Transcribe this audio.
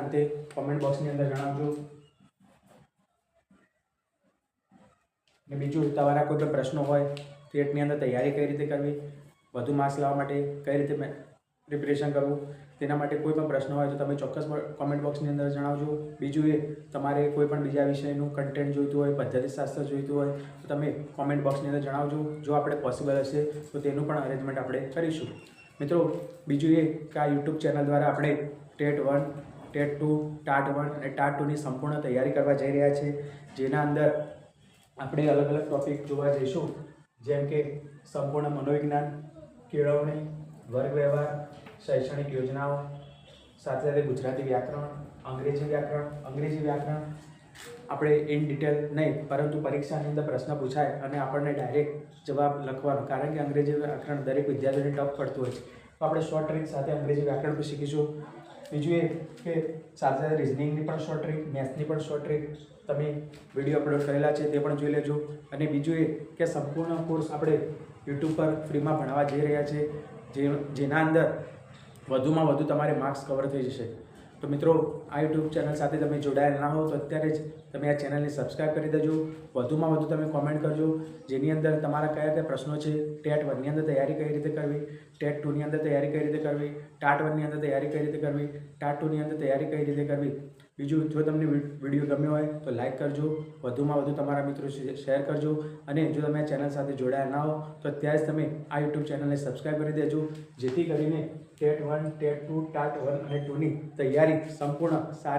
અંતે કોમેન્ટ બોક્સની અંદર જણાવજો. ને બીજું તમારા કોઈ પણ પ્રશ્નો હોય ટેટની અંદર તૈયારી કઈ રીતે કરવી, વધુ માર્ક્સ લાવવા માટે કઈ રીતે પ્રિપરેશન કરવું, તેના માટે કોઈ પણ પ્રશ્ન હોય તો તમે ચોક્કસ કોમેન્ટ બોક્સની અંદર જણાવજો. બીજું એ, તમારે કોઈ પણ બીજા વિષયનું કન્ટેન્ટ જોઈતું હોય, પદ્ધતિશાસ્ત્ર જોઈતું હોય, તો તમે કોમેન્ટ બોક્સની અંદર જણાવજો. જો આપણે પોસિબલ હશે, તો તેનું પણ અરેન્જમેન્ટ આપણે કરીશું. મિત્રો, બીજું એ કે આ યુટ્યુબ ચેનલ દ્વારા આપણે TET one TET two TAT one અને ટાટ ટુની સંપૂર્ણ તૈયારી કરવા જઈ રહ્યા છે. જેના અંદર આપણે અલગ અલગ ટોપિક જોવા જઈશું. જેમ કે સંપૂર્ણ મનોવિજ્ઞાન, કેળવણી, વર્ગ વ્યવહાર, શૈક્ષણિક યોજનાઓ, સાથે સાથે ગુજરાતી વ્યાકરણ, અંગ્રેજી વ્યાકરણ અંગ્રેજી વ્યાકરણ. આપણે ઇન ડિટેલ નહીં, પરંતુ પરીક્ષાની અંદર પ્રશ્ન પૂછાય અને આપણને ડાયરેક્ટ જવાબ લખવાનો. કારણ કે અંગ્રેજી વ્યાકરણ દરેક વિદ્યાર્થીઓને ટફ પડતું હોય છે. તો આપણે શોર્ટ ટ્રીક સાથે અંગ્રેજી વ્યાકરણ પણ શીખીશું. બીજું એ કે સાથે સાથે રિઝનિંગની પણ શોર્ટ ટ્રીક મેથ્સની પણ શોર્ટ ટ્રીક તમે વીડિયો અપલોડ કરેલા છે તે પણ જોઈ લેજો. અને બીજું એ કે સંપૂર્ણ કોર્સ આપણે યુટ્યુબ પર ફ્રીમાં ભણાવવા જઈ રહ્યા છે, જે, જેના અંદર વધુમાં વધુ તમારે માર્ક્સ કવર થઈ જશે. તો મિત્રો, આ યુટ્યુબ ચેનલ સાથે તમે જોડાયેલ ના હો તો અત્યારે જ તમે આ ચેનલને સબસ્ક્રાઈબ કરી દેજો. વધુમાં વધુ તમે કોમેન્ટ કરજો. જેની અંદર તમારા કયા કયા પ્રશ્નો છે, ટેટ વનની અંદર તૈયારી કઈ રીતે કરવી, ટેટ ટુની અંદર તૈયારી કઈ રીતે કરવી, ટાટ વનની અંદર તૈયારી કઈ રીતે કરવી, ટાટ ટુની અંદર તૈયારી કઈ રીતે કરવી બીજું જો તમને વીડિયો ગમ્યો હોય તો લાઈક કરજો, વધુમાં વધુ તમારા મિત્રો શેર કરજો અને જો તમે ચેનલ સાથે જોડાયા ના હો તો અત્યારે જ તમે આ યુટ્યુબ ચેનલને સબસ્ક્રાઈબ કરી દેજો, જેથી કરીને TET one, TET two, TAT one અને ટુની તૈયારી સંપૂર્ણ સારી